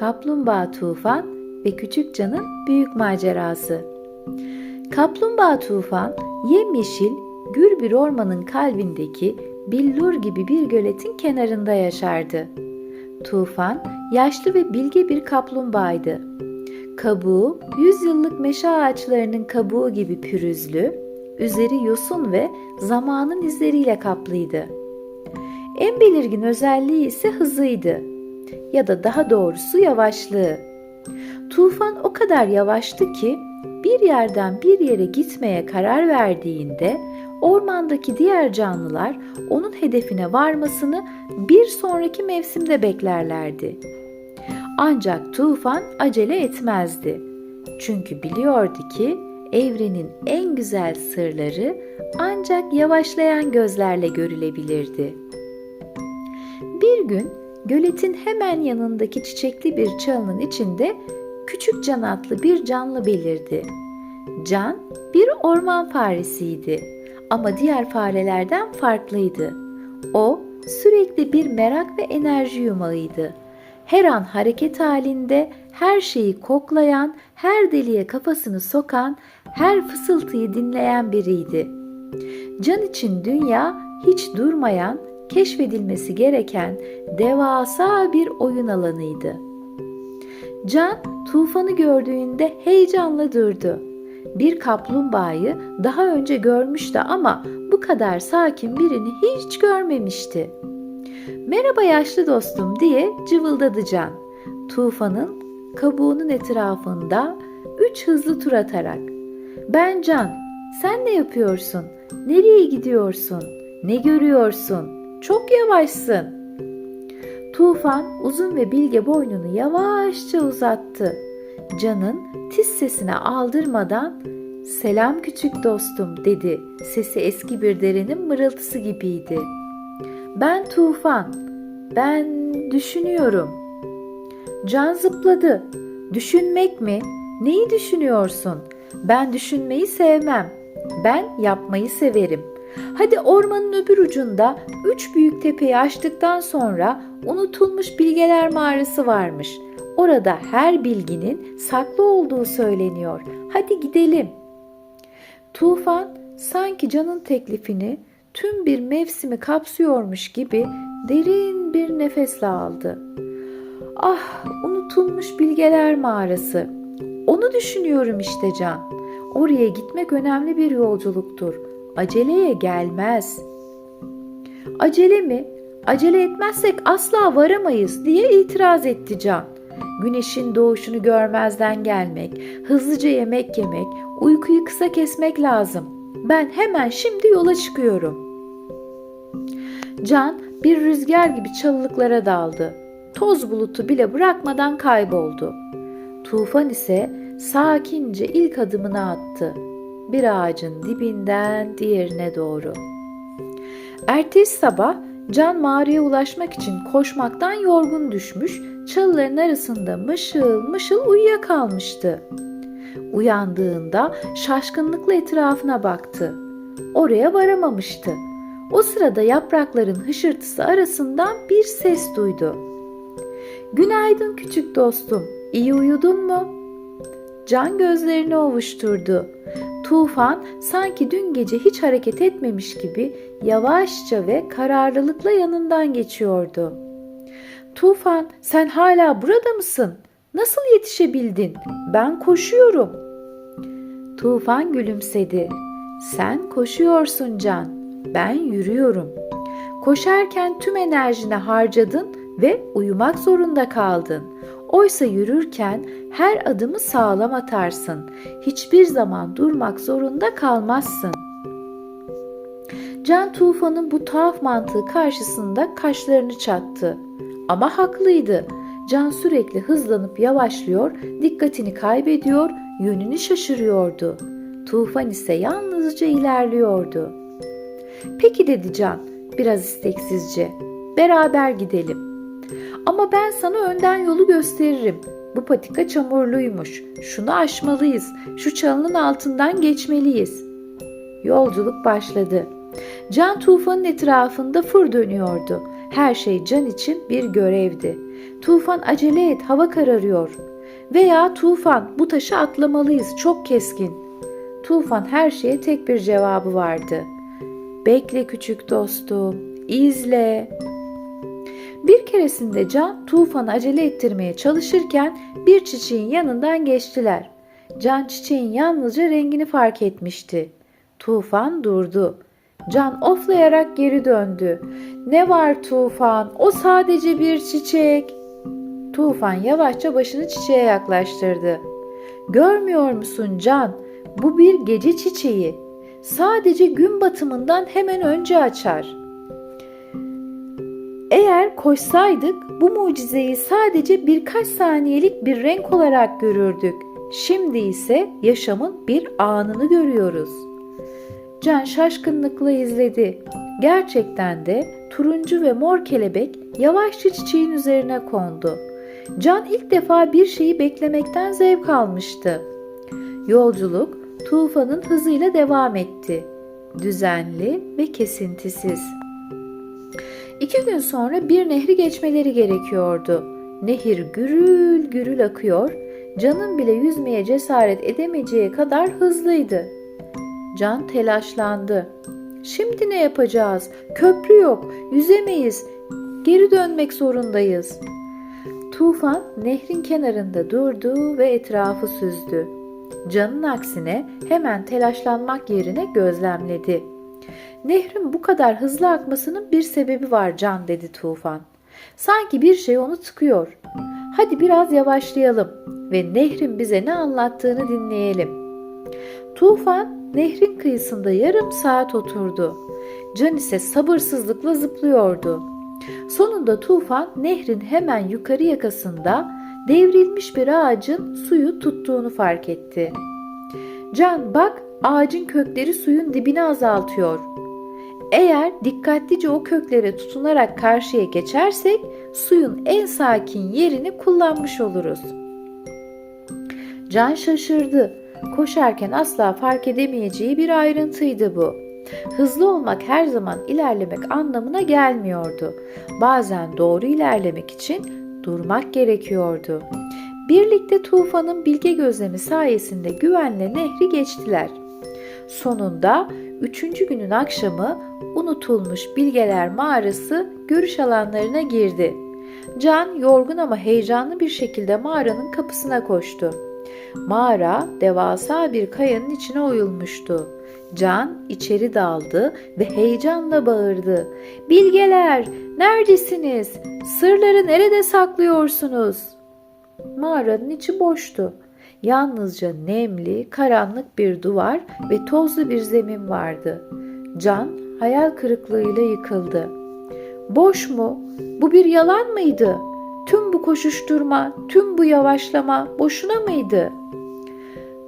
Kaplumbağa Tufan ve Küçük Can'ın büyük macerası. Kaplumbağa Tufan yemyeşil gür bir ormanın kalbindeki billur gibi bir göletin kenarında yaşardı. Tufan yaşlı ve bilge bir kaplumbağaydı. Kabuğu yüzyıllık meşe ağaçlarının kabuğu gibi pürüzlü, üzeri yosun ve zamanın izleriyle kaplıydı. En belirgin özelliği ise hızıydı ya da daha doğrusu yavaşlığı. Tufan o kadar yavaştı ki bir yerden bir yere gitmeye karar verdiğinde ormandaki diğer canlılar onun hedefine varmasını bir sonraki mevsimde beklerlerdi. Ancak Tufan acele etmezdi. Çünkü biliyordu ki evrenin en güzel sırları ancak yavaşlayan gözlerle görülebilirdi. Bir gün göletin hemen yanındaki çiçekli bir çalının içinde küçük can adlı bir canlı belirdi. Can bir orman faresiydi ama diğer farelerden farklıydı. O sürekli bir merak ve enerji yumağıydı. Her an hareket halinde, her şeyi koklayan, her deliğe kafasını sokan, her fısıltıyı dinleyen biriydi. Can için dünya hiç durmayan, keşfedilmesi gereken devasa bir oyun alanıydı. Can tufanı gördüğünde heyecanla durdu. Bir kaplumbağayı daha önce görmüştü ama bu kadar sakin birini hiç görmemişti. Merhaba yaşlı dostum diye cıvıldadı Can. Tufanın kabuğunun etrafında üç hızlı tur atarak. Ben Can, sen ne yapıyorsun? Nereye gidiyorsun? Ne görüyorsun? Çok yavaşsın. Tufan uzun ve bilge boynunu yavaşça uzattı. Can'ın tiz sesine aldırmadan "Selam küçük dostum." dedi. Sesi eski bir derenin mırıltısı gibiydi. "Ben Tufan. Ben düşünüyorum." Can zıpladı. "Düşünmek mi? Neyi düşünüyorsun? Ben düşünmeyi sevmem. Ben yapmayı severim." Hadi ormanın öbür ucunda üç büyük tepeyi aştıktan sonra unutulmuş bilgeler mağarası varmış. Orada her bilginin saklı olduğu söyleniyor. Hadi gidelim. Tufan sanki canın teklifini tüm bir mevsimi kapsıyormuş gibi derin bir nefesle aldı. Ah, unutulmuş bilgeler mağarası. Onu düşünüyorum işte Can. Oraya gitmek önemli bir yolculuktur. Aceleye gelmez. Acele mi? Acele etmezsek asla varamayız diye itiraz etti Can. Güneşin doğuşunu görmezden gelmek, hızlıca yemek yemek, uykuyu kısa kesmek lazım. Ben hemen şimdi yola çıkıyorum. Can bir rüzgar gibi çalılıklara daldı. Toz bulutu bile bırakmadan kayboldu. Tufan ise sakince ilk adımını attı. Bir ağacın dibinden diğerine doğru. Ertesi sabah Can mağaraya ulaşmak için koşmaktan yorgun düşmüş, çalıların arasında mışıl mışıl uyuyakalmıştı. Uyandığında şaşkınlıkla etrafına baktı. Oraya varamamıştı. O sırada yaprakların hışırtısı arasından bir ses duydu. Günaydın küçük dostum, iyi uyudun mu? Can gözlerini ovuşturdu. Tufan sanki dün gece hiç hareket etmemiş gibi yavaşça ve kararlılıkla yanından geçiyordu. Tufan, sen hala burada mısın? Nasıl yetişebildin? Ben koşuyorum. Tufan gülümsedi. Sen koşuyorsun Can. Ben yürüyorum. Koşarken tüm enerjini harcadın ve uyumak zorunda kaldın. Oysa yürürken her adımı sağlam atarsın. Hiçbir zaman durmak zorunda kalmazsın. Can Tufan'ın bu tuhaf mantığı karşısında kaşlarını çattı. Ama haklıydı. Can sürekli hızlanıp yavaşlıyor, dikkatini kaybediyor, yönünü şaşırıyordu. Tufan ise yalnızca ilerliyordu. Peki dedi Can, biraz isteksizce. Beraber gidelim. Ama ben sana önden yolu gösteririm. Bu patika çamurluymuş. Şunu aşmalıyız. Şu çalının altından geçmeliyiz. Yolculuk başladı. Can tufanın etrafında fır dönüyordu. Her şey Can için bir görevdi. Tufan acele et hava kararıyor. Veya Tufan bu taşı atlamalıyız çok keskin. Tufan her şeye tek bir cevabı vardı. Bekle küçük dostum, izle. Bir keresinde Can Tufan'ı acele ettirmeye çalışırken bir çiçeğin yanından geçtiler. Can çiçeğin yalnızca rengini fark etmişti. Tufan durdu. Can oflayarak geri döndü. Ne var Tufan? O sadece bir çiçek. Tufan yavaşça başını çiçeğe yaklaştırdı. Görmüyor musun Can? Bu bir gece çiçeği. Sadece gün batımından hemen önce açar. Eğer koşsaydık bu mucizeyi sadece birkaç saniyelik bir renk olarak görürdük. Şimdi ise yaşamın bir anını görüyoruz. Can şaşkınlıkla izledi. Gerçekten de turuncu ve mor kelebek yavaşça çiçeğin üzerine kondu. Can ilk defa bir şeyi beklemekten zevk almıştı. Yolculuk tufanın hızıyla devam etti. Düzenli ve kesintisiz. İki gün sonra bir nehri geçmeleri gerekiyordu. Nehir gürül gürül akıyor, Can'ın bile yüzmeye cesaret edemeyeceği kadar hızlıydı. Can telaşlandı. Şimdi ne yapacağız? Köprü yok, yüzemeyiz. Geri dönmek zorundayız. Tufan nehrin kenarında durdu ve etrafı süzdü. Can'ın aksine hemen telaşlanmak yerine gözlemledi. Nehrin bu kadar hızlı akmasının bir sebebi var Can dedi Tufan. Sanki bir şey onu tıkıyor. Hadi biraz yavaşlayalım ve nehrin bize ne anlattığını dinleyelim. Tufan nehrin kıyısında yarım saat oturdu. Can ise sabırsızlıkla zıplıyordu. Sonunda Tufan nehrin hemen yukarı yakasında devrilmiş bir ağacın suyu tuttuğunu fark etti. Can bak ağacın kökleri suyun dibini azaltıyor. Eğer dikkatlice o köklere tutunarak karşıya geçersek suyun en sakin yerini kullanmış oluruz. Can şaşırdı. Koşarken asla fark edemeyeceği bir ayrıntıydı bu. Hızlı olmak her zaman ilerlemek anlamına gelmiyordu. Bazen doğru ilerlemek için durmak gerekiyordu. Birlikte Tufan'ın bilge gözlemi sayesinde güvenle nehri geçtiler. Sonunda üçüncü günün akşamı unutulmuş bilgeler mağarası görüş alanlarına girdi. Can yorgun ama heyecanlı bir şekilde mağaranın kapısına koştu. Mağara devasa bir kayanın içine oyulmuştu. Can içeri daldı ve heyecanla bağırdı. Bilgeler, neredesiniz? Sırları nerede saklıyorsunuz? Mağaranın içi boştu. Yalnızca nemli, karanlık bir duvar ve tozlu bir zemin vardı. Can hayal kırıklığıyla yıkıldı. Boş mu? Bu bir yalan mıydı? Tüm bu koşuşturma, tüm bu yavaşlama boşuna mıydı?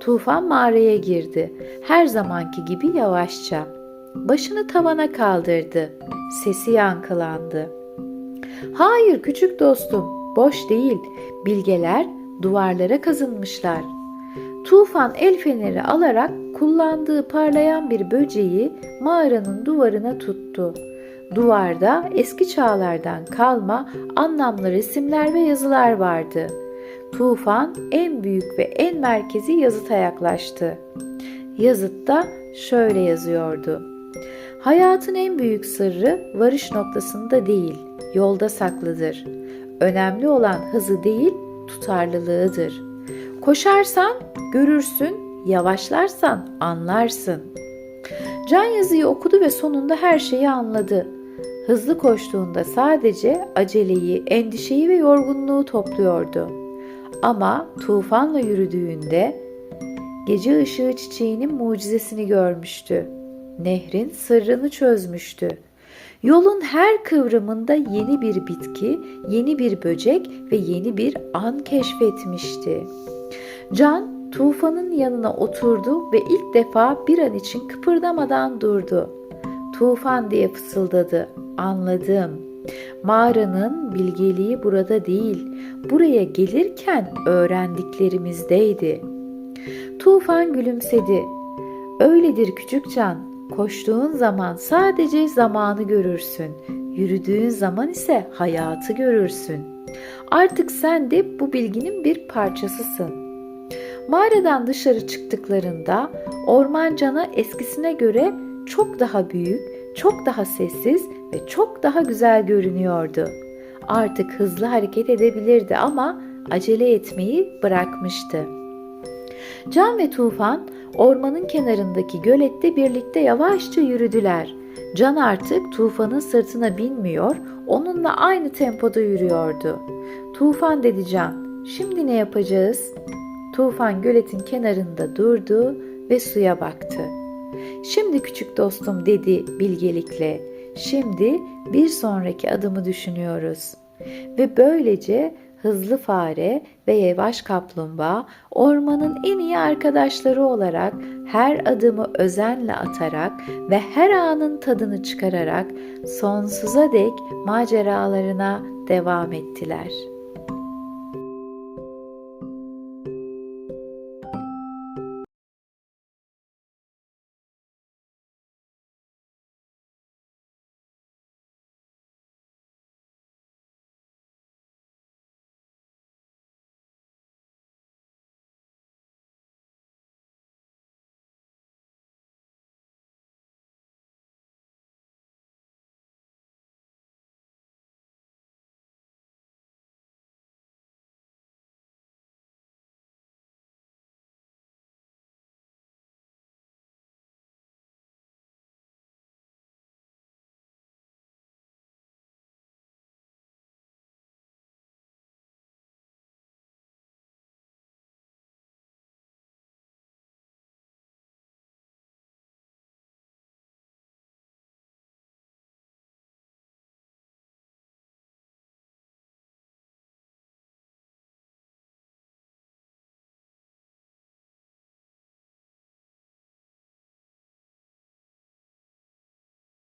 Tufan mağaraya girdi. Her zamanki gibi yavaşça. Başını tavana kaldırdı. Sesi yankılandı. Hayır küçük dostum, boş değil. Bilgeler duvarlara kazınmışlar. Tufan el feneri alarak kullandığı parlayan bir böceği mağaranın duvarına tuttu. Duvarda eski çağlardan kalma anlamlı resimler ve yazılar vardı. Tufan en büyük ve en merkezi yazıta yaklaştı. Yazıtta şöyle yazıyordu. Hayatın en büyük sırrı varış noktasında değil, yolda saklıdır. Önemli olan hızı değil, tutarlılığıdır. Koşarsan görürsün, yavaşlarsan anlarsın. Can yazıyı okudu ve sonunda her şeyi anladı. Hızlı koştuğunda sadece aceleyi, endişeyi ve yorgunluğu topluyordu. Ama tufanla yürüdüğünde gece ışığı çiçeğinin mucizesini görmüştü. Nehrin sırrını çözmüştü. Yolun her kıvrımında yeni bir bitki, yeni bir böcek ve yeni bir an keşfetmişti. Can Tufan'ın yanına oturdu ve ilk defa bir an için kıpırdamadan durdu. Tufan diye fısıldadı. Anladım. Mağaranın bilgeliği burada değil, buraya gelirken öğrendiklerimizdeydi. Tufan gülümsedi. Öyledir küçük can. Koştuğun zaman sadece zamanı görürsün. Yürüdüğün zaman ise hayatı görürsün. Artık sen de bu bilginin bir parçasısın. Mağaradan dışarı çıktıklarında orman cana eskisine göre çok daha büyük, çok daha sessiz ve çok daha güzel görünüyordu. Artık hızlı hareket edebilirdi ama acele etmeyi bırakmıştı. Can ve Tufan ormanın kenarındaki gölette birlikte yavaşça yürüdüler. Can artık Tufan'ın sırtına binmiyor, onunla aynı tempoda yürüyordu. Tufan dedi Can, şimdi ne yapacağız? Tufan göletin kenarında durdu ve suya baktı. Şimdi küçük dostum dedi bilgelikle. Şimdi bir sonraki adımı düşünüyoruz. Ve böylece hızlı fare ve yavaş kaplumbağa ormanın en iyi arkadaşları olarak her adımı özenle atarak ve her anın tadını çıkararak sonsuza dek maceralarına devam ettiler.''